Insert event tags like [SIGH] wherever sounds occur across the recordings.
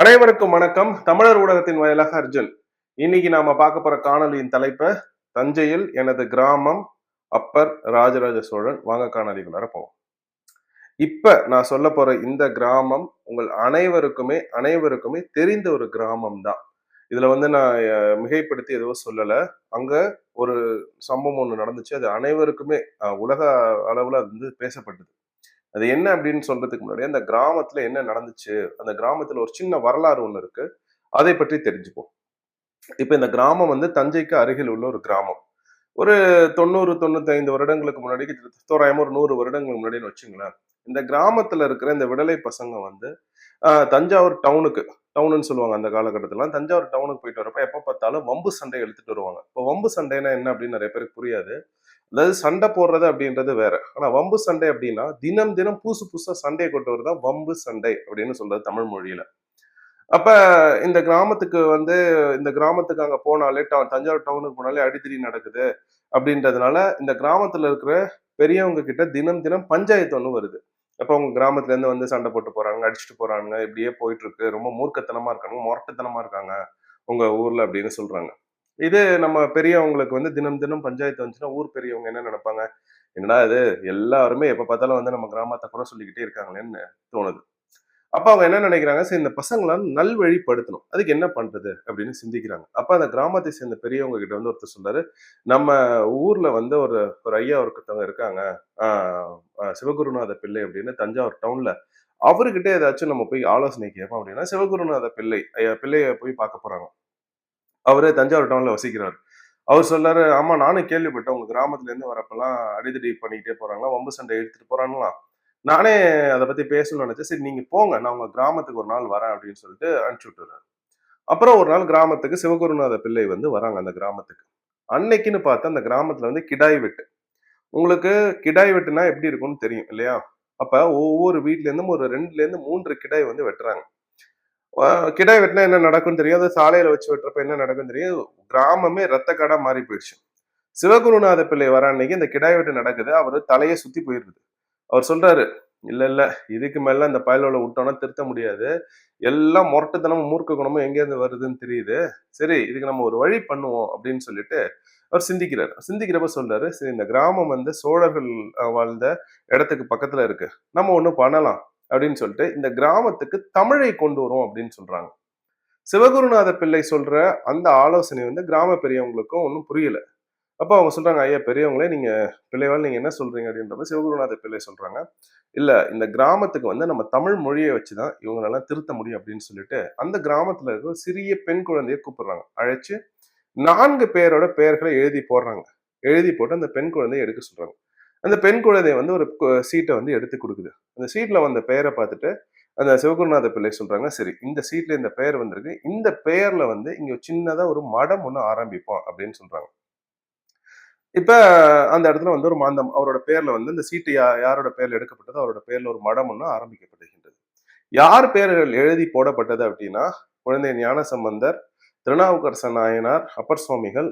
அனைவருக்கும் வணக்கம். தமிழர் ஊடகத்தின் வாயிலாக அர்ஜுன். இன்னைக்கு நாம பார்க்க போற காணொலியின் தலைப்பை தஞ்சையில் எனது கிராமம் அப்பர் ராஜராஜ சோழன். வாங்க காணொலிக்குள்ளார போவோம். இப்ப நான் சொல்ல போற இந்த கிராமம் உங்கள் அனைவருக்குமே அனைவருக்குமே தெரிந்த ஒரு கிராமம் தான். இதுல வந்து நான் மிகைப்படுத்தி எதுவும் சொல்லல. அங்க ஒரு சம்பவம் ஒன்று நடந்துச்சு. அது அனைவருக்குமே உலக அளவுல அது வந்து பேசப்பட்டது. அது என்ன அப்படின்னு சொல்றதுக்கு முன்னாடி அந்த கிராமத்துல என்ன நடந்துச்சு? அந்த கிராமத்துல ஒரு சின்ன வரலாறு ஒண்ணு இருக்கு. அதை பற்றி தெரிஞ்சுப்போம். இப்ப இந்த கிராமம் வந்து தஞ்சைக்கு அருகில் உள்ள ஒரு கிராமம். ஒரு தொண்ணூறு தொண்ணூத்தி ஐந்து வருடங்களுக்கு முன்னாடி கிட்டத்தட்ட தோராயமா ஒரு நூறு வருடங்களுக்கு முன்னாடின்னு வச்சுங்களேன் இந்த கிராமத்துல இருக்கிற இந்த விடலை பசங்க வந்து தஞ்சாவூர் டவுனுக்கு டவுனுன்னு சொல்லுவாங்க அந்த காலகட்டத்திலாம் தஞ்சாவூர் டவுனுக்கு போயிட்டு வரப்ப எப்ப பார்த்தாலும் வம்பு சண்டை எடுத்துட்டு வருவாங்க. இப்போ வம்பு சண்டைனா என்ன அப்படின்னு நிறைய பேருக்கு புரியாது. அதாவது சண்டை போடுறது அப்படின்றது வேற. ஆனா வம்பு சண்டை அப்படின்னா தினம் தினம் புதுசு புதுசா சண்டையை கொண்டு வரதான் வம்பு சண்டை அப்படின்னு சொல்றது தமிழ் மொழியில. அப்ப இந்த கிராமத்துக்கு வந்து இந்த கிராமத்துக்கு அங்க போனாலே தஞ்சாவூர் டவுனுக்கு போனாலே அடித்தடி நடக்குது அப்படின்றதுனால இந்த கிராமத்துல இருக்கிற பெரியவங்க கிட்ட தினம் தினம் பஞ்சாயத்து ஒன்று வருது. அப்போ அவங்க கிராமத்துல இருந்து வந்து சண்டை போட்டு போறாங்க அடிச்சுட்டு போறாங்க இப்படியே போயிட்டு இருக்கு. ரொம்ப மூர்க்கத்தனமா இருக்காங்க மொரட்டத்தனமா இருக்காங்க உங்க ஊர்ல அப்படின்னு சொல்றாங்க. இது நம்ம பெரியவங்களுக்கு வந்து தினம் தினம் பஞ்சாயத்து வந்துச்சுன்னா ஊர் பெரியவங்க என்ன நினைப்பாங்க? என்னடா இது? எல்லாருமே எப்ப பார்த்தாலும் வந்து நம்ம கிராமத்தை குறை சொல்லிக்கிட்டே இருக்காங்களேன்னு தோணுது. அப்ப அவங்க என்ன நினைக்கிறாங்க? சரி இந்த பசங்களை நல்வழிப்படுத்தணும். அதுக்கு என்ன பண்றது? அப்படின்னு சிந்திக்கிறாங்க. அப்ப அந்த கிராமத்தை சேர்ந்த பெரியவங்க கிட்ட வந்து ஒருத்தர் சொல்றாரு நம்ம ஊர்ல வந்து ஒரு ஒரு ஐயா ஒருத்தவங்க இருக்காங்க. ஆஹ் சிவகுருநாத பிள்ளை அப்படின்னு தஞ்சாவூர் டவுன்ல அவர்கிட்ட ஏதாச்சும் நம்ம போய் ஆலோசனை கேட்போம் அப்படின்னா சிவகுருநாத பிள்ளை ஐயா பிள்ளைய போய் பார்க்க போறாங்க. அவரே தஞ்சாவூர் டவுன்ல வசிக்கிறார். அவர் சொல்றாரு ஆமா நானும் கேள்விப்பட்டேன். உங்க கிராமத்துல இருந்து வரப்பெல்லாம் அடிதடி பண்ணிக்கிட்டே போறாங்களா? வம்பு சண்டை எடுத்துட்டு போறாங்களாம் நானே அதை பத்தி பேசணும்னு நினைச்சேன். சரி நீங்க போங்க. நான் உங்க கிராமத்துக்கு ஒரு நாள் வரேன் அப்படின்னு சொல்லிட்டு அனுப்பிச்சு விட்டுறாரு. அப்புறம் ஒரு நாள் கிராமத்துக்கு சிவகுருநாத பிள்ளை வந்து வராங்க அந்த கிராமத்துக்கு. அன்னைக்குன்னு பார்த்தா அந்த கிராமத்துல வந்து கிடாய் வெட்டு. உங்களுக்கு கிடாய் வெட்டுனா எப்படி இருக்கும்னு தெரியும் இல்லையா? அப்ப ஒவ்வொரு வீட்ல இருந்தும் ஒரு ரெண்டுல இருந்து மூன்று கிடாய் வந்து வெட்டுறாங்க. கிடாய் வெட்டினா என்ன நடக்கும்னு தெரியும். அது சாலையில வச்சு வெட்டுறப்ப என்ன நடக்கும் தெரியும். கிராமமே ரத்த காடா மாறி போயிடுச்சு. சிவகுருநாத பிள்ளை வர அன்னைக்கு இந்த கிடாய் வெட்டு நடக்குது. அவர் தலையை சுத்தி போயிருக்குது அவர் சொல்றாரு இல்ல இல்ல இதுக்கு மேல இந்த பயலோட விட்டோம்னா திருத்த முடியாது. எல்லாம் முரட்டுத்தனமும் மூர்க்க குணமும் எங்கேருந்து வருதுன்னு தெரியுது. சரி இதுக்கு நம்ம ஒரு வழி பண்ணுவோம் அப்படின்னு சொல்லிட்டு அவர் சிந்திக்கிறார். சிந்திக்கிறப்ப சொல்றாரு சரி இந்த கிராமம் வந்து சோழர்கள் வாழ்ந்த இடத்துக்கு பக்கத்துல இருக்கு. நம்ம ஒண்ணு பண்ணலாம். அப்படின்னு சொல்லிட்டு இந்த கிராமத்துக்கு தமிழை கொண்டு வரும் அப்படின்னு சொல்றாங்க. சிவகுருநாத பிள்ளை சொல்ற அந்த ஆலோசனை வந்து கிராம பெரியவங்களுக்கும் ஒன்றும் புரியல. அப்போ அவங்க சொல்றாங்க ஐயா பெரியவங்களே நீங்க பிள்ளைவாள் நீங்க என்ன சொல்றீங்க? அப்படின்றப்ப சிவகுருநாத பிள்ளை சொல்றாங்க. இல்ல இந்த கிராமத்துக்கு வந்து நம்ம தமிழ் மொழியை வச்சுதான் இவங்களெல்லாம் திருத்த முடியும் அப்படின்னு சொல்லிட்டு அந்த கிராமத்துல இருக்க சிறிய பெண் குழந்தையை கூப்பிடுறாங்க. அழைச்சு நான்கு பேரோட பெயர்களை எழுதி போடுறாங்க. எழுதி போட்டு அந்த பெண் குழந்தையை எடுக்க சொல்றாங்க. அந்த பெண் குழந்தை வந்து ஒரு சீட்டை வந்து எடுத்து கொடுக்குது. அந்த சீட்ல வந்த பெயரை பார்த்துட்டு அந்த சிவகுருநாத பிள்ளை சொல்றாங்க சரி இந்த சீட்ல இந்த பெயர் வந்திருக்கு இந்த பெயர்ல வந்து இங்க சின்னதா ஒரு மடம் ஒன்று ஆரம்பிப்போம் அப்படின்னு சொல்கிறாங்க இப்ப அந்த இடத்துல வந்து ஒரு மாந்தம் அவரோட பேரில் வந்து இந்த சீட்டு யா யாரோட பேரில் எடுக்கப்பட்டதோ அவரோட பேர்ல ஒரு மடம் ஒண்ணு ஆரம்பிக்கப்படுகின்றது. யார் பெயர்கள் எழுதி போடப்பட்டது அப்படின்னா குழந்தை ஞான சம்பந்தர் திருநாவுக்கரச நாயனார் அப்பர் சுவாமிகள்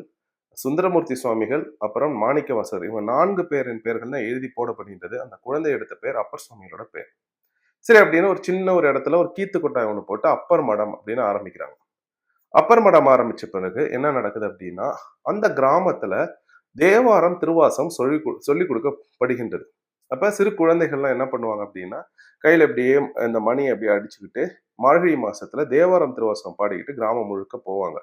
சுந்தரமூர்த்தி சுவாமிகள் அப்புறம் மாணிக்கவாசகர் இவங்க நான்கு பேரின் பேர்கள் தான் எழுதி போடப்படுகின்றது. அந்த குழந்தை எடுத்த பேர் அப்பர் சுவாமிகளோட பேர். சரி அப்படின்னு ஒரு சின்ன ஒரு இடத்துல ஒரு கீத்து கொட்டாய் ஒன்று போட்டு அப்பர் மடம் அப்படின்னு ஆரம்பிக்கிறாங்க. அப்பர் மடம் ஆரம்பிச்ச பிறகு என்ன நடக்குது அப்படின்னா அந்த கிராமத்துல தேவாரம் திருவாசம் சொல்லி சொல்லி சொல்லிக் கொடுக்கப்படுகின்றது. அப்ப சிறு குழந்தைகள்லாம் என்ன பண்ணுவாங்க அப்படின்னா கையில அப்படியே இந்த மணியை அப்படியே அடிச்சுக்கிட்டு மார்கழி மாசத்துல தேவாரம் திருவாசம் பாடிக்கிட்டு கிராமம் முழுக்க போவாங்க.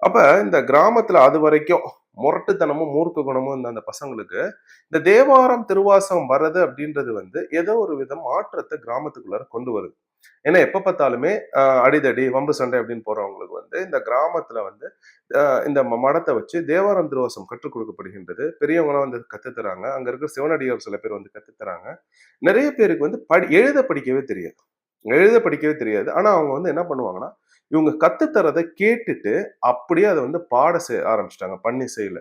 அப்ப இந்த கிராமத்துல அது வரைக்கும் முரட்டுத்தனமும் மூர்க்க குணமும் இருந்த அந்த பசங்களுக்கு இந்த தேவாரம் திருவாசகம் வர்றது அப்படின்றது வந்து ஏதோ ஒரு வித மாற்றத்தை கிராமத்துக்குள்ளார கொண்டு வருது. ஏன்னா எப்ப பார்த்தாலுமே அடிதடி வம்பு சண்டை அப்படின்னு போறவங்களுக்கு வந்து இந்த கிராமத்துல வந்து இந்த ம- மடத்தை வச்சு தேவாரம் திருவாசம் கற்றுக் கொடுக்கப்படுகின்றது. பெரியவங்களாம் வந்து கத்துத்தராங்க. அங்க இருக்கிற சிவனடியார் சில பேர் வந்து கத்துத்தராங்க. நிறைய பேருக்கு வந்து படி எழுத படிக்கவே தெரியாது. எழுத படிக்கவே தெரியாது. ஆனா அவங்க வந்து என்ன பண்ணுவாங்கன்னா இவங்க கத்துத்தரதை கேட்டுட்டு அப்படியே அதை வந்து பாட செய்ய ஆரம்பிச்சிட்டாங்க பண்ணி செய்யல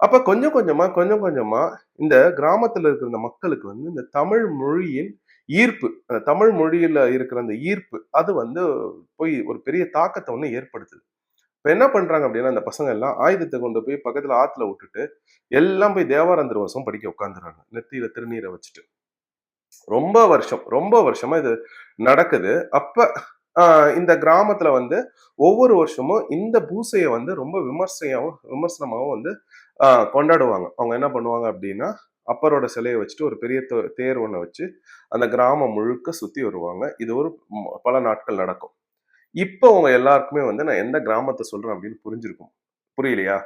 அப்ப கொஞ்சம் கொஞ்சமா கொஞ்சம் கொஞ்சமா இந்த கிராமத்துல இருக்கிற இந்த மக்களுக்கு வந்து இந்த தமிழ் மொழியின் ஈர்ப்பு அந்த தமிழ் மொழியில இருக்கிற அந்த ஈர்ப்பு அது வந்து போய் ஒரு பெரிய தாக்கத்தை ஒண்ணு ஏற்படுத்துது. இப்ப என்ன பண்றாங்க அப்படின்னா அந்த பசங்க எல்லாம் ஆயுதத்தை கொண்டு போய் பக்கத்துல ஆத்துல விட்டுட்டு எல்லாம் போய் தேவாரம் வருஷம் படிக்க உட்காந்துறாங்க நெத்தியில திருநீரை வச்சுட்டு. ரொம்ப வருஷம் ரொம்ப வருஷமா இது நடக்குது. அப்ப இந்த கிராமத்துல வந்து ஒவ்வொரு வருஷமும் இந்த பூசையை வந்து ரொம்ப விமர்சையாகவும் விமர்சனமாகவும் வந்து கொண்டாடுவாங்க. அவங்க என்ன பண்ணுவாங்க அப்படின்னா அப்பரோட சிலையை வச்சுட்டு ஒரு பெரிய தே- தேர் ஒன்று வச்சு அந்த கிராமம் முழுக்க சுத்தி வருவாங்க. இது ஒரு பல நாட்கள் நடக்கும். இப்போ அவங்க எல்லாருக்குமே வந்து நான் எந்த கிராமத்தை சொல்றேன் அப்படின்னு புரிஞ்சிருக்கும். புரியலையா?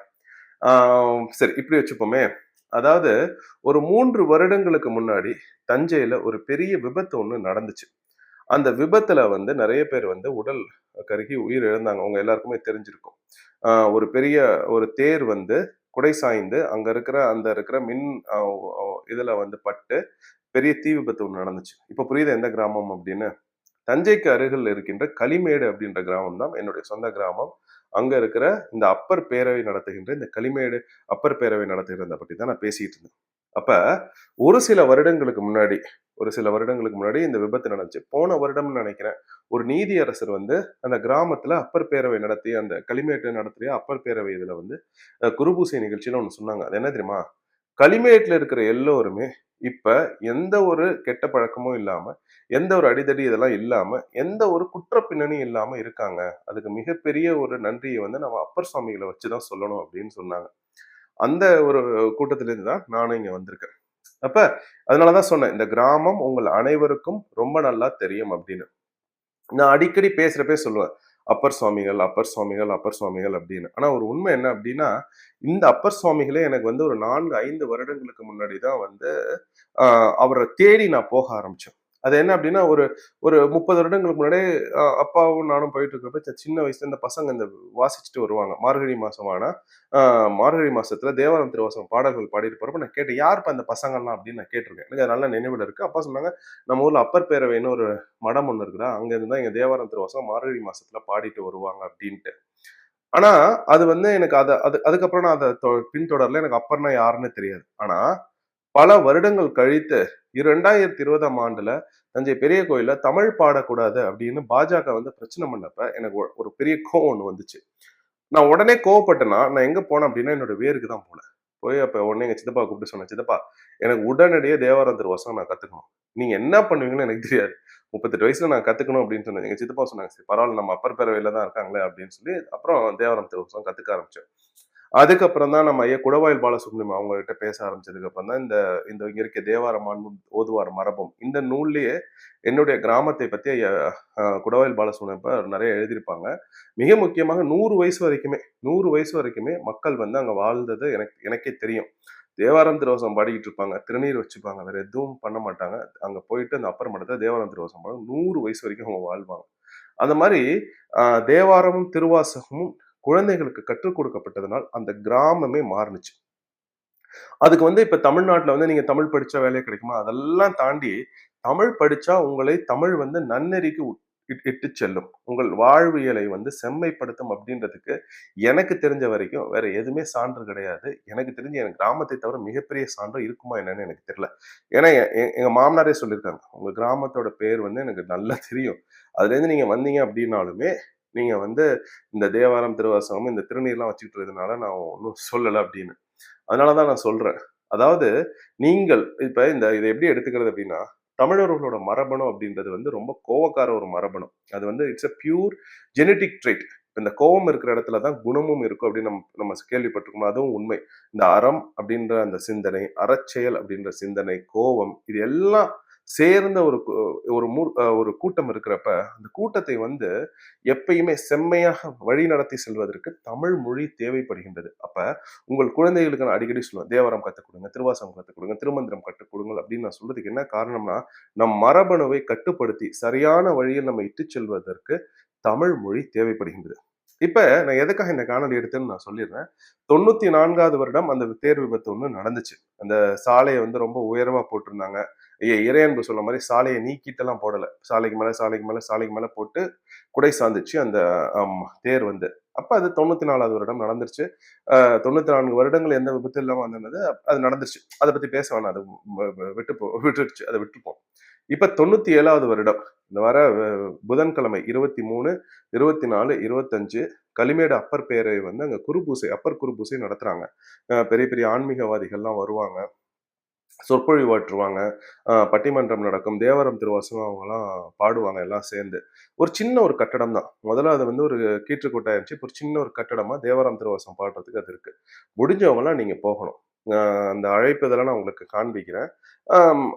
சரி இப்படி வச்சுப்போமே. அதாவது ஒரு மூன்று வருடங்களுக்கு முன்னாடி தஞ்சையில ஒரு பெரிய விபத்து ஒன்று நடந்துச்சு. அந்த விபத்துல வந்து நிறைய பேர் வந்து உடல் கருகி உயிர் இழந்தாங்க. அவங்க எல்லாருக்குமே தெரிஞ்சிருக்கும். ஒரு பெரிய ஒரு தேர் வந்து குடை சாய்ந்து அங்க இருக்கிற அந்த இருக்கிற மின் இதுல வந்து பட்டு பெரிய தீ விபத்து ஒன்று நடந்துச்சு. இப்ப புரியுது எந்த கிராமம் அப்படின்னு? தஞ்சைக்கு அருகில் இருக்கின்ற களிமேடு அப்படின்ற கிராமம் தான் என்னுடைய சொந்த கிராமம். அங்க இருக்கிற இந்த அப்பர் பேரவை நடத்துகின்ற இந்த களிமேடு அப்பர் பேரவை நடத்துகிறத பற்றி தான் நான் பேசிட்டு இருந்தேன். அப்ப ஒரு சில வருடங்களுக்கு முன்னாடி ஒரு சில வருடங்களுக்கு முன்னாடி இந்த விபத்து நடந்துச்சு. போன வருடம்னு நினைக்கிறேன். ஒரு நீதியரசர் வந்து அந்த கிராமத்துல அப்பர் பேரவை நடத்தி அந்த களிமேட்டு நடத்திய அப்பர் பேரவை இதுல வந்து குருபூசை நிகழ்ச்சியில ஒன்று சொன்னாங்க. அது என்ன தெரியுமா? களிமேட்டில் இருக்கிற எல்லோருமே இப்ப எந்த ஒரு கெட்ட பழக்கமும் இல்லாம எந்த ஒரு அடிதடி இதெல்லாம் இல்லாம எந்த ஒரு குற்ற பின்னணியும் இல்லாம இருக்காங்க. அதுக்கு மிகப்பெரிய ஒரு நன்றியை வந்து நம்ம அப்பர் சுவாமிகளை வச்சுதான் சொல்லணும் அப்படின்னு சொன்னாங்க. அந்த ஒரு கூட்டத்திலிருந்து தான் நானும் இங்கே வந்திருக்கேன். அப்ப அதனாலதான் சொன்னேன் இந்த கிராமம் உங்கள் அனைவருக்கும் ரொம்ப நல்லா தெரியும் அப்படின்னு. நான் அடிக்கடி பேசுறப்பே சொல்லுவேன் அப்பர் சுவாமிகள் அப்பர் சுவாமிகள் அப்பர் சுவாமிகள் அப்படின்னு. ஆனா ஒரு உண்மை என்ன அப்படின்னா இந்த அப்பர் சுவாமிகளே எனக்கு வந்து ஒரு நான்கு ஐந்து வருடங்களுக்கு முன்னாடி தான் வந்து அவரை தேடி நான் போக ஆரம்பிச்சேன். அது என்ன அப்படின்னா ஒரு ஒரு முப்பது வருடங்களுக்கு முன்னாடியே அப்பாவும் நானும் போயிட்டு இருக்கப்ப சின்ன வயசுல இந்த பசங்க இந்த வாசிச்சுட்டு வருவாங்க. மார்கழி மாசம் ஆனா மார்கழி மாசத்துல தேவாரம் திருவாசம் பாடல்கள் பாடிட்டு நான் கேட்டேன் யாருப்பா அந்த பசங்கள்லாம்? அப்படின்னு நான் கேட்டிருக்கேன். எனக்கு அது நல்ல நினைவில் இருக்கு. அப்பா சொன்னாங்க நம்ம ஊர்ல அப்பர் பேரவைன்னு ஒரு மடம் ஒன்று இருக்குதா அங்க இருந்தா தான் இங்க தேவாரம் திருவாசம் மார்கழி மாசத்துல பாடிட்டு வருவாங்க அப்படின்ட்டு. ஆனா அது வந்து எனக்கு அதை அது அதுக்கப்புறம் நான் அதை தொ- பின்தொடரல. எனக்கு அப்பர்னா யாருன்னு தெரியாது. ஆனா பல வருடங்கள் கழித்து இரண்டாயிரத்தி இருபதாம் ஆண்டுல தஞ்சை பெரிய கோயில தமிழ் பாடக்கூடாது அப்படின்னு பாஜக வந்து பிரச்சனை பண்ணப்ப எனக்கு ஒரு- ஒரு பெரிய கோவம் ஒன்று வந்துச்சு. நான் உடனே கோவப்பட்டேன்னா நான் எங்க போனேன் அப்படின்னா என்னோட வேருக்கு தான் போனேன். போய் அப்ப உடனே எங்க சித்தப்பா கூப்பிட்டு சொன்னேன் சித்தப்பா எனக்கு உடனடியே தேவாரம் திருவாசம் நான் கத்துக்கணும். நீங்க என்ன பண்ணுவீங்கன்னு எனக்கு தெரியாது. முப்பத்தெட்டு வயசுல நான் கத்துக்கணும் அப்படின்னு சொன்னேன். எங்க சித்தப்பா சொன்னாங்க சரி பரவாயில்ல நம்ம அப்பர் பேரவையில தான் இருக்காங்களே அப்படின்னு சொல்லி அப்புறம் தேவாரம் திருவாசம் கத்துக்க ஆரம்பிச்சேன். அதுக்கப்புறம் தான் நம்ம ஐயா குடவாயில் பாலசுப்ரமணியம் அவங்ககிட்ட பேச ஆரம்பிச்சதுக்கு அப்புறம் தான் இந்த இந்த இங்க இருக்க தேவார மாண்பும் ஓதுவார் மரபும் இந்த நூல்லையே என்னுடைய கிராமத்தை பத்தி ஐயா குடவாயில் பாலசுப்ரமணியம் நிறைய எழுதியிருப்பாங்க. மிக முக்கியமாக நூறு வயசு வரைக்குமே நூறு வயசு வரைக்குமே மக்கள் வந்து அங்க வாழ்ந்தது எனக்கு எனக்கே தெரியும். தேவாரம் திரவசம் பாடிக்கிட்டு இருப்பாங்க திருநீர் வச்சுப்பாங்க வேற எதுவும் பண்ண மாட்டாங்க. அங்க போயிட்டு அந்த அப்பர் மடத்தை தேவாரம் திரவசம் பாட நூறு வயசு வரைக்கும் அவங்க வாழ்வாங்க. அந்த மாதிரி தேவாரமும் திருவாசகமும் குழந்தைகளுக்கு கற்றுக் கொடுக்கப்பட்டதுனால் அந்த கிராமமே மாறுனுச்சு. அதுக்கு வந்து இப்ப தமிழ்நாட்டுல வந்து நீங்க தமிழ் படிச்சா வேலையை கிடைக்குமா? அதெல்லாம் தாண்டி தமிழ் படிச்சா உங்களை தமிழ் வந்து நன்னெறிக்கு இட்- இட்டு செல்லும். உங்கள் வாழ்வியலை வந்து செம்மைப்படுத்தும் அப்படின்றதுக்கு எனக்கு தெரிஞ்ச வரைக்கும் வேற எதுவுமே சான்று கிடையாது. எனக்கு தெரிஞ்ச என் கிராமத்தை தவிர மிகப்பெரிய சான்று இருக்குமா என்னன்னு எனக்கு தெரியல. ஏன்னா எங்க மாமனாரே சொல்லியிருக்காங்க. உங்க கிராமத்தோட பேர் வந்து எனக்கு நல்லா தெரியும். அதுல இருந்து நீங்க வந்தீங்க அப்படின்னாலுமே நீங்க வந்து இந்த தேவாரம் திருவாசகம் இந்த திருநீர்லாம் வச்சுக்கிட்டு இருக்கிறதுனால நான் ஒன்றும் சொல்லலை அப்படின்னு. அதனால தான் நான் சொல்றேன். அதாவது நீங்கள் இப்போ இந்த இதை எப்படி எடுத்துக்கிறது அப்படின்னா தமிழர்களோட மரபணு அப்படின்றது வந்து ரொம்ப கோவக்கார ஒரு மரபணு. அது வந்து it's a pure genetic trait இந்த கோவம் இருக்கிற இடத்துல தான் குணமும் இருக்கும் அப்படின்னு நம்ம நம்ம கேள்விப்பட்டிருக்கோம். அதுவும் உண்மை. இந்த அறம் அப்படின்ற அந்த சிந்தனை அறச்செயல் அப்படின்ற சிந்தனை கோவம் இது எல்லாம் சேர்ந்த ஒரு ஒரு மூ- ஒரு கூட்டம் இருக்கிறப்ப அந்த கூட்டத்தை வந்து எப்பயுமே செம்மையாக வழி நடத்தி செல்வதற்கு தமிழ் மொழி தேவைப்படுகின்றது. அப்ப உங்கள் குழந்தைகளுக்கு நான் அடிக்கடி சொல்லுவேன் தேவாரம் கற்றுக் கொடுங்க திருவாசகம் கற்றுக் கொடுங்க திருமந்திரம் கற்றுக் கொடுங்க அப்படின்னு நான் சொல்றதுக்கு என்ன காரணம்னா நம் மரபணுவை கட்டுப்படுத்தி சரியான வழியில் நம்ம இட்டு செல்வதற்கு தமிழ் மொழி தேவைப்படுகின்றது. இப்ப நான் எதுக்காக இந்த காணொலி எடுத்தேன்னு நான் சொல்லிடுறேன். தொண்ணூத்தி நான்காவது வருடம் அந்த தேர் விபத்து ஒன்று நடந்துச்சு. அந்த சாலையை வந்து ரொம்ப உயரமா போட்டிருந்தாங்க. இறையன்பு சொல்ல மாதிரி சாலையை நீக்கிட்டெல்லாம் போடலை. சாலைக்கு மேலே சாலைக்கு மேலே சாலைக்கு மேலே போட்டு குடை சாந்துச்சு அந்த தேர் வந்து. அப்போ அது தொண்ணூற்றி நாலாவது வருடம் நடந்துருச்சு. தொண்ணூற்றி நான்கு வருடங்கள் எந்த விபத்து இல்லாமல் வந்தது அது நடந்துருச்சு. அதை பற்றி பேச வேணாம். அது விட்டுப்போ விட்டுருச்சு. அதை விட்டுப்போம் இப்போ தொண்ணூற்றி ஏழாவது வருடம். இந்த வர புதன்கிழமை இருபத்தி மூணு இருபத்தி நாலு இருபத்தஞ்சு களிமேடு அப்பர் பேரை வந்து அங்கே குருபூசை அப்பர் குருபூசை நடத்துகிறாங்க பெரிய பெரிய ஆன்மீகவாதிகள்லாம் வருவாங்க. சொற்பொழிவாற்றுவாங்க. ஆற்றுவாங்க பட்டிமன்றம் நடக்கும் தேவரம் திருவாசகம் அவங்கலாம் பாடுவாங்க எல்லாம் சேர்ந்து. ஒரு சின்ன ஒரு கட்டடம் தான். முதல்ல அது வந்து ஒரு கீற்றுக்கூட்டா இருந்துச்சு இப்போ ஒரு சின்ன ஒரு கட்டடமாக தேவரம் திருவாசகம் பாடுறதுக்கு அது இருக்குது முடிஞ்சவங்கலாம் நீங்கள் போகணும். அந்த அழைப்பு இதெல்லாம் நான் உங்களுக்கு காண்பிக்கிறேன்.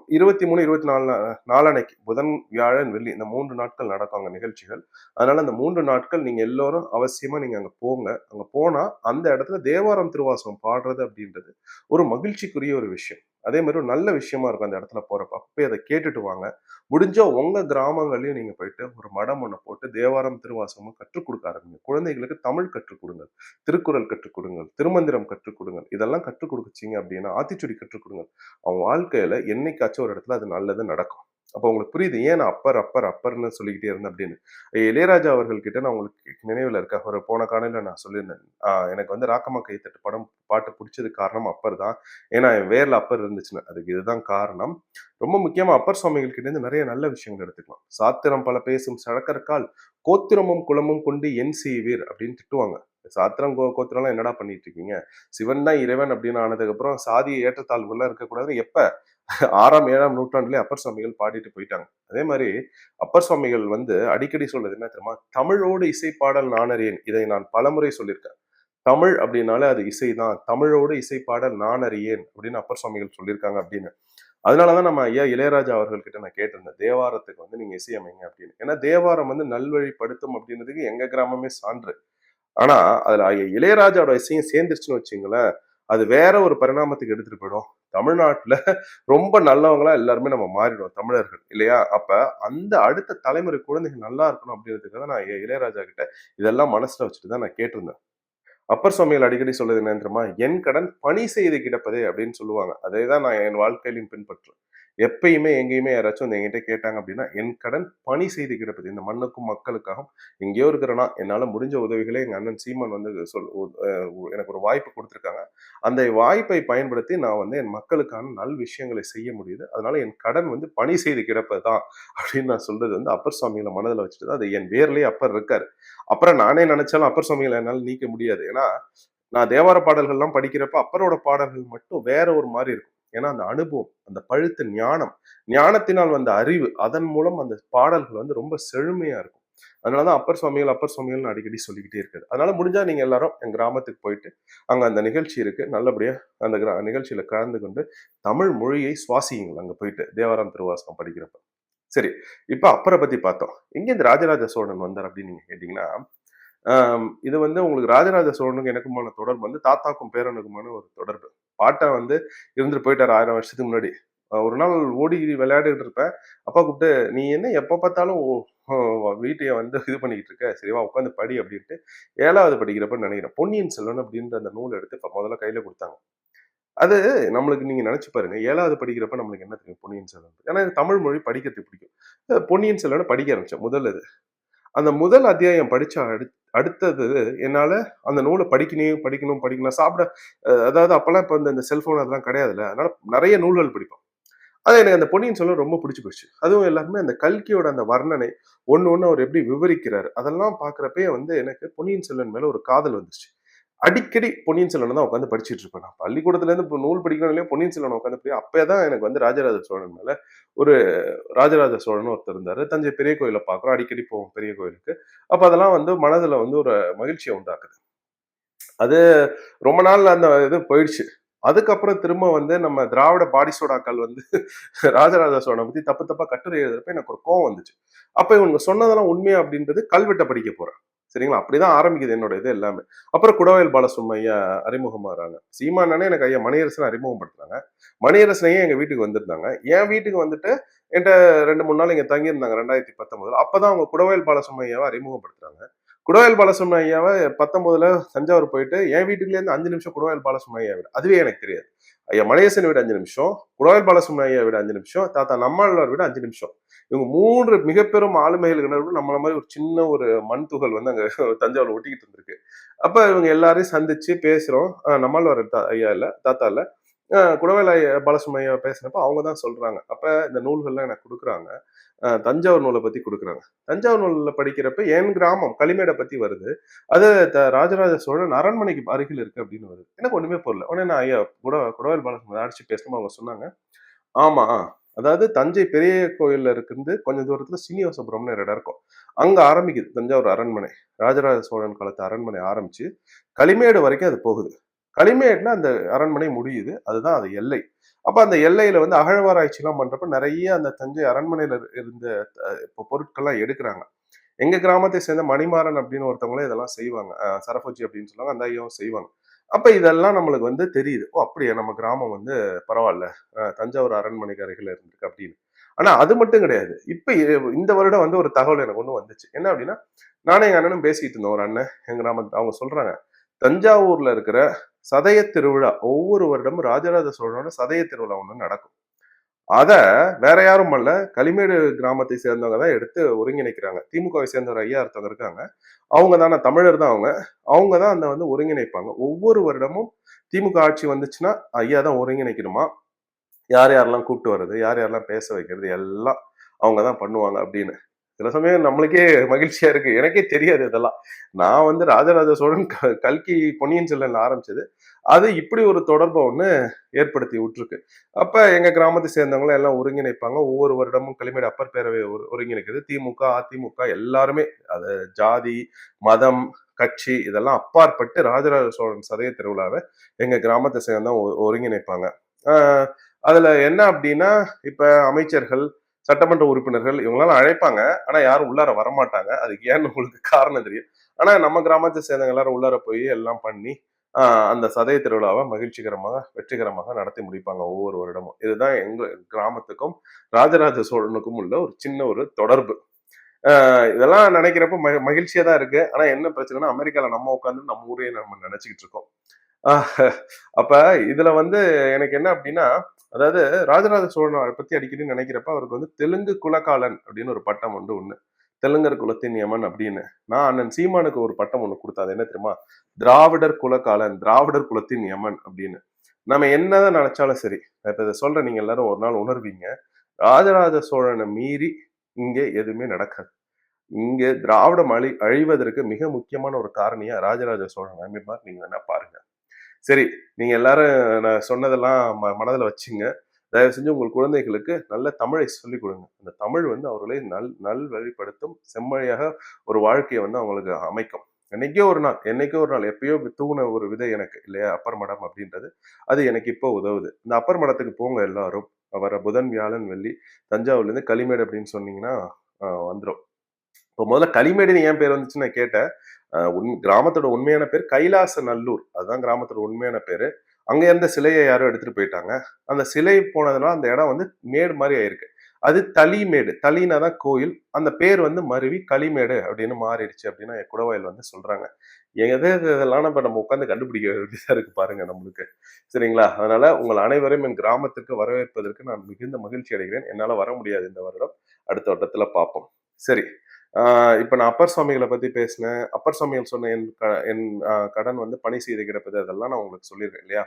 இருபத்தி மூணு இருபத்தி நாலு நா- புதன் வியாழன் வெள்ளி இந்த மூன்று நாட்கள் நடக்கும் அங்கே நிகழ்ச்சிகள். அதனால அந்த மூன்று நாட்கள் நீங்கள் எல்லோரும் அவசியமா நீங்க அங்கே போங்க. அங்கே போனால் அந்த இடத்துல தேவாரம் திருவாசகம் பாடுறது அப்படின்றது ஒரு மகிழ்ச்சிக்குரிய ஒரு விஷயம். அதே மாதிரி ஒரு நல்ல விஷயமா இருக்கும் அந்த இடத்துல போறப்ப. அப்பயே அதை கேட்டுட்டு வாங்க. முடிஞ்ச உங்க கிராமங்கள்லயும் நீங்க போயிட்டு ஒரு மடம் ஒண்ணு போட்டு தேவாரம் திருவாசகமும் கற்றுக் கொடுக்க ஆரம்பிங்க. குழந்தைகளுக்கு தமிழ் கற்றுக் கொடுங்க திருக்குறள் கற்றுக் கொடுங்க திருமந்திரம் கற்றுக் கொடுங்க இதெல்லாம் கற்றுக் கொடுக்குச்சிங்க அப்படின்னா ஆத்திச்சுடி கற்றுக் கொடுங்க அவன் வாழ்க்கையில என்னைக்காச்சும் ஒரு இடத்துல அது நல்லது நடக்கும். அப்போ உங்களுக்கு புரியுது ஏன் நான் அப்பர் அப்பர் அப்பர்னு சொல்லிக்கிட்டே இருந்தேன் அப்படின்னு. இளையராஜா அவர்கள்கிட்ட நான் உங்களுக்கு நினைவில் இருக்க ஒரு போன காலையில் நான் சொல்லியிருந்தேன் எனக்கு வந்து ராக்கம்மா கைத்தட்டு படம் பாட்டு பிடிச்சது காரணம் அப்பர் தான். ஏன்னா என் வேரில் அப்பர் இருந்துச்சுன்னு. அதுக்கு இதுதான் காரணம். ரொம்ப முக்கியமாக அப்பர் சுவாமிகள் இருந்து நிறைய நல்ல விஷயங்கள் எடுத்துக்கலாம். சாத்திரம் பல பேசும் சழக்கற்கால் கோத்திரமும் குலமும் கொண்டு என் செய்வீர் அப்படின்னு திட்டுவாங்க. சாத்திரம் கோ கோத்திரம்லாம் என்னடா பண்ணிட்டு இருக்கீங்க? சிவன் தான் இறைவன் அப்படின்னு ஆனதுக்கப்புறம் சாதி ஏற்றத்தாழ்வுலாம் இருக்கக்கூடாது எப்போ ஆறாம் ஏழாம் நூற்றாண்டுலேயே அப்பர் சுவாமிகள் பாடிட்டு போயிட்டாங்க. அதே மாதிரி அப்பர் சுவாமிகள் வந்து அடிக்கடி சொல்றது என்ன தெரியுமா? தமிழோடு இசைப்பாடல் நானறியேன் இதை நான் பலமுறை சொல்லியிருக்கேன். தமிழ் அப்படின்னாலே அது இசை தான். தமிழோடு இசைப்பாடல் நான் அப்படின்னு அப்பர் சுவாமிகள் சொல்லியிருக்காங்க அப்படின்னு. அதனாலதான் நம்ம ஐயா இளையராஜா அவர்கள் கிட்ட நான் கேட்டிருந்தேன் தேவாரத்துக்கு வந்து நீங்க இசையமைங்க அப்படின்னு. ஏன்னா தேவாரம் வந்து நல்வழிப்படுத்தும் அப்படின்றதுக்கு எங்க கிராமமே சான்று. ஆனா அதுல ஐயா இளையராஜாவோட இசையும் சேர்ந்துருச்சுன்னு வச்சுங்களேன் அது வேற ஒரு பரிணாமத்துக்கு எடுத்துட்டு போயிடும். தமிழ்நாட்டுல ரொம்ப நல்லவங்களா எல்லாருமே நம்ம மாறிடுவோம் தமிழர்கள். இல்லையா? அப்ப அந்த அடுத்த தலைமுறை குழந்தைகள் நல்லா இருக்கணும் அப்படின்றதுக்காக நான் இளையராஜா கிட்ட இதெல்லாம் மனசுல வச்சுட்டு தான் நான் கேட்டிருந்தேன். அப்பர் சுவாமிகள் அடிக்கடி சொல்லுது என்ன தெரியுமா? என் கடன் பணி செய்து கிடப்பதே அப்படின்னு சொல்லுவாங்க. அதே தான் நான் என் வாழ்க்கையிலும் பின்பற்றுறேன். எப்பயுமே எங்கேயுமே யாராச்சும் வந்து என்கிட்ட கேட்டாங்க அப்படின்னா என் கடன் பணி செய்து கிடப்பது இந்த மண்ணுக்கும் மக்களுக்காகவும் எங்கேயோ இருக்கிறேன்னா என்னால் முடிஞ்ச உதவிகளை எங்கள் அண்ணன் சீமான் வந்து சொல் எனக்கு ஒரு வாய்ப்பு கொடுத்துருக்காங்க. அந்த வாய்ப்பை பயன்படுத்தி நான் வந்து என் மக்களுக்கான நல் விஷயங்களை செய்ய முடியுது. அதனால என் கடன் வந்து பணி செய்து கிடப்பது தான். அப்படின்னு நான் சொல்றது வந்து அப்பர் சுவாமிகளை மனதில் வச்சுட்டு தான் அது என் வேர்லேயே அப்பர் இருக்காரு. அப்புறம் நானே நினைச்சாலும் அப்பர் சுவாமிகளை என்னால் நீக்க முடியாது. ஏன்னா நான் தேவார பாடல்கள்லாம் படிக்கிறப்ப அப்பரோட பாடல்கள் மட்டும் வேற ஒரு மாதிரி இருக்கும். ஏன்னா அந்த அனுபவம் அந்த பழுத்த ஞானம் ஞானத்தினால் வந்த அறிவு அதன் மூலம் அந்த பாடல்கள் வந்து ரொம்ப செழுமையா இருக்கும். அதனாலதான் அப்பர் சுவாமிகள் அப்பர் சுவாமிகள் அடிக்கடி சொல்லிக்கிட்டே இருக்குது அதனால முடிஞ்சா நீங்க எல்லாரும் என் கிராமத்துக்கு போயிட்டு அங்க அந்த நிகழ்ச்சி இருக்கு. நல்லபடியா அந்த கிரா நிகழ்ச்சியில கலந்து கொண்டு தமிழ் மொழியை சுவாசியுங்கள். அங்க போயிட்டு தேவாரம் திருவாசகம் படிக்கிறப்ப. சரி இப்ப அப்பரை பத்தி பார்த்தோம். எங்க இந்த ராஜராஜ சோழன் வந்தார் அப்படின்னு நீங்க கேட்டீங்கன்னா இது வந்து உங்களுக்கு ராஜராஜ சோழனுக்கு எனக்குமான தொடர்பு வந்து தாத்தாக்கும் பேரனுக்குமான ஒரு தொடர்பு. பாட்டை வந்து இருந்துட்டு போயிட்டார் ஆயிரம் வருஷத்துக்கு முன்னாடி. ஒரு நாள் ஓடி விளையாடிட்டு இருப்பேன். அப்பா கூப்பிட்டு நீ என்ன எப்போ பார்த்தாலும் வீட்டையே வந்து இது பண்ணிக்கிட்டு இருக்க? சரிவா உட்காந்து படி அப்படின்ட்டு ஏழாவது படிக்கிறப்ப நினைக்கிறேன். பொன்னியின் செல்வன் அப்படின்ற அந்த நூல் எடுத்து இப்போ முதல்ல கையில் கொடுத்தாங்க. அது நம்மளுக்கு நீங்க நினைச்சு பாருங்க. ஏழாவது படிக்கிறப்ப நம்மளுக்கு என்ன தெரியும் பொன்னியின் செல்வன் ஏன்னா தமிழ் மொழி படிக்கிறது பிடிக்கும். பொன்னியின் செல்வனை படிக்க ஆரம்பிச்சேன் முதல் இது. அந்த முதல் அத்தியாயம் படிச்ச அடு அடுத்தது என்னால அந்த நூலை படிக்கணும் படிக்கணும் படிக்கணும் சாப்பிட அதாவது அப்பெல்லாம் இப்போ இந்த செல்போன் அதெல்லாம் கிடையாதுல்ல. அதனால நிறைய நூல்கள் படிப்போம். அது எனக்கு அந்த பொன்னியின் செல்வன் ரொம்ப பிடிச்சி போச்சு. அதுவும் எல்லாருமே அந்த கல்கியோட அந்த வர்ணனை ஒன்று ஒன்று அவர் எப்படி விவரிக்கிறார் அதெல்லாம் பார்க்குறப்பே வந்து எனக்கு பொன்னியின் செல்வன் மேலே ஒரு காதல் வந்துருச்சு. அடிக்கடி பொன்னியின் செல்வன் தான் உட்காந்து படிச்சிட்டு இருப்பேன். நான் பள்ளிக்கூடத்துல இருந்து இப்போ நூல் படிக்கணும் இல்லையா பொன்னியின் செல்வன் உட்காந்து போய் அப்பதான் எனக்கு வந்து ராஜராஜ சோழன் மேல ஒரு ராஜராஜ சோழன் ஒருத்தர் இருந்தாரு. தஞ்சை பெரிய கோயிலை பார்க்குறோம். அடிக்கடி போவோம் பெரிய கோயிலுக்கு. அப்ப அதெல்லாம் வந்து மனதுல வந்து ஒரு மகிழ்ச்சியை உண்டாக்குது. அது ரொம்ப நாள் அந்த இது போயிடுச்சு. அதுக்கப்புறம் திரும்ப வந்து நம்ம திராவிட பாடி சோடாக்கள் வந்து ராஜராஜ சோழனை பத்தி தப்பு தப்பா கட்டுரை எழுதுறப்ப எனக்கு ஒரு கோவம் வந்துச்சு. அப்ப இவங்க சொன்னதெல்லாம் உண்மையா அப்படின்றது கல்வெட்டை படிக்க போறேன். சரிங்களா? அப்படிதான் ஆரம்பிக்குது என்னோட இது எல்லாமே. அப்புறம் குடவேல் பாலசுமையா அறிமுகமாகறாங்க. சீமானானே எனக்கு ஐயா மணியரசன் அறிமுகப்படுத்துறாங்க மணியரசனையே எங்க வீட்டுக்கு வந்திருந்தாங்க. என் வீட்டுக்கு வந்துட்டு என்கிட்ட ரெண்டு மூணு நாள் இங்க தங்கியிருந்தாங்க ரெண்டாயிரத்தி பத்தொன்பதுல. அப்பதான் அவங்க குடவேல் பாலசுமையாவை அறிமுகப்படுத்துறாங்க. குடவேல் பாலசுமையாவை பத்தொன்பதுல தஞ்சாவூர் போயிட்டு என் வீட்டுக்குலேருந்து அஞ்சு நிமிஷம் குடவேல் பாலசுமையா விட அதுவே எனக்கு தெரியாது. ஐயா மணியரசன் விட அஞ்சு நிமிஷம் குடவேல் பாலசுமையா விட அஞ்சு நிமிஷம் தாத்தா நம்மாழ்வார் வீடு அஞ்சு நிமிஷம். இவங்க மூன்று மிகப்பெரும் ஆளுமைகள் நடுவில் நம்மள மாதிரி ஒரு சின்ன ஒரு மண் துகள் வந்து அங்க [LAUGHS] தஞ்சாவூர் ஒட்டிக்கிட்டு இருந்திருக்கு. அப்ப இவங்க எல்லாரையும் சந்திச்சு பேசுறோம். ஆஹ் தா- ஐயா இல்ல தாத்தா இல்ல. குடவேல ஐயா பாலசுமையா பேசினப்ப அவங்க தான் சொல்றாங்க. அப்ப இந்த நூல்கள்லாம் எனக்கு கொடுக்குறாங்க. தஞ்சாவூர் நூலை பத்தி கொடுக்குறாங்க. தஞ்சாவூர் நூலில் படிக்கிறப்ப என் கிராமம் களிமேடை பத்தி வருது. அது த- ராஜராஜ சோழன் அரண்மனைக்கு அருகில் இருக்கு அப்படின்னு வருது. எனக்கு ஒண்ணுமே புரியல. உடனே நான் ஐயா குட குடவேல் பாலசுமையை அடிச்சு பேசணும் அவங்க சொன்னாங்க. ஆமா அதாவது தஞ்சை பெரிய கோயில்ல இருக்கிறது கொஞ்ச தூரத்துல சீனிவாச சுப்பிரமணியர் இடம் இருக்கும். அங்க ஆரம்பிக்குது. தஞ்சாவூர் அரண்மனை. ராஜராஜ சோழன் காலத்து அரண்மனை ஆரம்பிச்சு களிமேடு வரைக்கும் அது போகுது. களிமேடுல அந்த அரண்மனை முடியுது. அதுதான் அது எல்லை. அப்ப அந்த எல்லையில வந்து அகழ்வாராய்ச்சி எல்லாம் பண்றப்ப நிறைய அந்த தஞ்சை அரண்மனையில இருந்த இப்போ பொருட்கள்லாம் எடுக்கிறாங்க. எங்க கிராமத்தை சேர்ந்த மணிமாறன் அப்படின்னு ஒருத்தவங்களே இதெல்லாம் செய்வாங்க. அஹ், சரபோஜி அப்படின்னு சொல்லுவாங்க. அந்த ஐயாவும் செய்வாங்க. அப்போ இதெல்லாம் நம்மளுக்கு வந்து தெரியுது. ஓ அப்படியே நம்ம கிராமம் வந்து பரவாயில்ல தஞ்சாவூர் அரண்மனைக்கு அருகில் இருந்திருக்கு அப்படின்னு. ஆனால் அது மட்டும் கிடையாது. இப்போ இந்த வருடம் வந்து ஒரு தகவல் எனக்கு ஒன்று வந்துச்சு. என்ன அப்படின்னா நானும் எங்கள் அண்ணனும் பேசிக்கிட்டு இருந்தோம். ஒரு அண்ணன் எங்கள் நாம அவங்க சொல்கிறாங்க தஞ்சாவூரில் இருக்கிற சதய திருவிழா ஒவ்வொரு வருடமும் ராஜராஜ சோழனோட சதய திருவிழா ஒன்று நடக்கும். அதை வேற யாரும் அல்ல களிமேடு கிராமத்தை சேர்ந்தவங்க தான் எடுத்து ஒருங்கிணைக்கிறாங்க. திமுகவை சேர்ந்த ஒரு ஐயா ஒருத்தவங்க இருக்காங்க. அவங்க தானே தமிழர் தான் அவங்க. அவங்க தான் அந்த வந்து ஒருங்கிணைப்பாங்க. ஒவ்வொரு வருடமும் திமுக ஆட்சி வந்துச்சுன்னா ஐயா தான் ஒருங்கிணைக்கணுமா? யார் யாரெல்லாம் கூப்பிட்டு வர்றது? யார் யாரெல்லாம் பேச வைக்கிறது? எல்லாம் அவங்க தான் பண்ணுவாங்க அப்படின்னு. சில சமயம் நம்மளுக்கே மகிழ்ச்சியா இருக்கு. எனக்கே தெரியாது இதெல்லாம். நான் வந்து ராஜராஜ சோழன் க- கல்கி பொன்னியின் செல்வன் ஆரம்பிச்சது. அது இப்படி ஒரு தொடர்பை ஒண்ணு ஏற்படுத்தி விட்டுருக்கு. அப்ப எங்க கிராமத்தை சேர்ந்தவங்க எல்லாம் ஒருங்கிணைப்பாங்க. ஒவ்வொரு வருடமும் களிமேடு அப்பர் பேரவை ஒரு- ஒருங்கிணைக்குது. திமுக அதிமுக எல்லாருமே அது ஜாதி மதம் கட்சி இதெல்லாம் அப்பாற்பட்டு ராஜராஜ சோழன் சதய திருவிழாவை எங்க கிராமத்தை சேர்ந்தவங்க ஒ- ஒருங்கிணைப்பாங்க. அதில் அதுல என்ன அப்படின்னா இப்ப அமைச்சர்கள் சட்டமன்ற உறுப்பினர்கள் இவங்களால அழைப்பாங்க. ஆனா யாரும் உள்ளார வரமாட்டாங்க. அதுக்கு ஏன்னு உங்களுக்கு காரணம் தெரியும். ஆனா நம்ம கிராமத்தை சேர்ந்தவங்க எல்லாரும் உள்ளார போய் எல்லாம் பண்ணி ஆஹ் அந்த சதய திருவிழாவை மகிழ்ச்சிகரமாக வெற்றிகரமாக நடத்தி முடிப்பாங்க ஒவ்வொரு வருடமும். இதுதான் எங்க கிராமத்துக்கும் ராஜராஜ சோழனுக்கும் உள்ள ஒரு சின்ன ஒரு தொடர்பு. இதெல்லாம் நினைக்கிறப்ப ம மகிழ்ச்சியா தான் இருக்கு. ஆனா என்ன பிரச்சனைனா அமெரிக்கால நம்ம உட்காந்து நம்ம ஊரையே நம்ம நினைச்சுக்கிட்டு இருக்கோம். ஆஹ் அப்ப இதுல வந்து எனக்கு என்ன அப்படின்னா அதாவது ராஜராஜ சோழனை பத்தி அடிக்கடி நினைக்கிறப்ப அவருக்கு வந்து தெலுங்கு குலகாலன் அப்படின்னு ஒரு பட்டம் வந்து ஒண்ணு. தெலுங்கர் குலத்தின் யமன் அப்படின்னு. நான் அண்ணன் சீமானுக்கு ஒரு பட்டம் ஒண்ணு கொடுத்தா அது என்ன தெரியுமா? திராவிடர் குலகாலன் திராவிடர் குலத்தின் யமன் அப்படின்னு. நம்ம என்னதான் நினைச்சாலும் சரி இப்போ இப்ப இதை சொல்றேன். நீங்க எல்லாரும் ஒரு நாள் உணர்வீங்க. ராஜராஜ சோழனை மீறி இங்கே எதுவுமே நடக்காது. இங்கே திராவிடம் அழி அழிவதற்கு மிக முக்கியமான ஒரு காரணியா ராஜராஜ சோழன் அமைப்பார் நீங்க வேணா பாருங்க. சரி நீங்க எல்லாரும் நான் சொன்னதெல்லாம் ம மனதில் வச்சுங்க. தயவு செஞ்சு உங்கள் குழந்தைகளுக்கு நல்ல தமிழை சொல்லிக் கொடுங்க. அந்த தமிழ் வந்து அவர்களை நல் நல் வழிப்படுத்தும் செம்மொழியாக ஒரு வாழ்க்கையை வந்து அவங்களுக்கு அமைக்கும். என்னைக்கோ ஒரு நாள் என்னைக்கோ ஒரு நாள் எப்பயோ தூண ஒரு விதை எனக்கு இல்லையா அப்பர் மடம் அப்படின்றது அது எனக்கு இப்போ உதவுது. இந்த அப்பர் மடத்துக்கு போங்க எல்லாரும். வர புதன் வியாழன் வெள்ளி தஞ்சாவூர்லேருந்து களிமேடு அப்படின்னு சொன்னீங்கன்னா வந்துடும் இப்போ முதல்ல களிமேடுன்னு ஏன் பேர் வந்துச்சு நான் கேட்டேன். உண் உன் கிராமத்தோட உண்மையான பேர் கைலாச நல்லூர் அதுதான் கிராமத்தோட உண்மையான பேரு. அங்க இருந்த சிலையை யாரும் எடுத்துட்டு போயிட்டாங்க. அந்த சிலை போனதுனால அந்த இடம் வந்து மேடு மாதிரி ஆயிருக்கு. அது தளிமேடு. தளினா தான் கோயில். அந்த பேர் வந்து மருவி களிமேடு அப்படின்னு மாறிடுச்சு அப்படின்னு என் குடவாயில் வந்து சொல்றாங்க. எது இதெல்லாம் நம்ம நம்ம உட்காந்து கண்டுபிடிக்க வேண்டியதா இருக்கு பாருங்க நம்மளுக்கு. சரிங்களா? அதனால உங்கள் அனைவரையும் என் கிராமத்துக்கு வரவேற்பதற்கு நான் மிகுந்த மகிழ்ச்சி அடைகிறேன். என்னால வர முடியாது இந்த வருடம். அடுத்த வருடத்துல பார்ப்போம். சரி. இப்போ நான் அப்பர் சுவாமிகளை பற்றி பேசினேன். அப்பர் சுவாமிகள் சொன்ன என் க- என் கடன் வந்து பணி செய்து கிடப்பது அதெல்லாம் நான் உங்களுக்கு சொல்லியிருக்கேன் இல்லையா?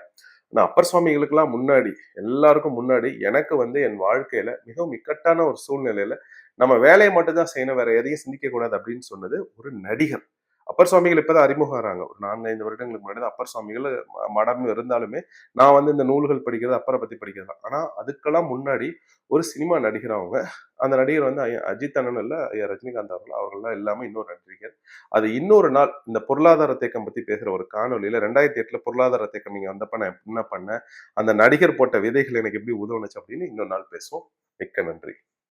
நான் அப்பர் சுவாமிகளுக்கெல்லாம் முன்னாடி எல்லாருக்கும் முன்னாடி எனக்கு வந்து என் வாழ்க்கையில் மிகவும் இக்கட்டான ஒரு சூழ்நிலையில் நம்ம வேலையை மட்டும் தான் செய்யணும் வேற எதையும் சிந்திக்கக்கூடாது அப்படின்னு சொன்னது ஒரு நடிகர். அப்பர் சுவாமிகள் இப்பதான் அறிமுகம் ஆறாங்க ஒரு நான்கு ஐந்து வருடங்களுக்கு முன்னாடி தான் அப்பர் சுவாமிகள் மடம் இருந்தாலுமே நான் வந்து இந்த நூல்கள் படிக்கிறது அப்பரை பத்தி படிக்கிறது தான். ஆனா அதுக்கெல்லாம் முன்னாடி ஒரு சினிமா நடிகர் அவங்க அந்த நடிகர் வந்து ஐயா அஜித் அண்ணன் இல்ல ஐயா ரஜினிகாந்த் அவர்கள் அவர்கள்லாம் இல்லாம இன்னொரு நடிகர். அது இன்னொரு நாள் இந்த பொருளாதார தேக்கம் பத்தி பேசுற ஒரு காணொலியில ரெண்டாயிரத்தி எட்டுல பொருளாதார தேக்கம் இங்க வந்தப்ப நான் என்ன பண்ணேன் அந்த நடிகர் போட்ட விதைகள் எனக்கு எப்படி உதவுனுச்சு அப்படின்னு இன்னொரு நாள் பேசுவோம். மிக்க நன்றி.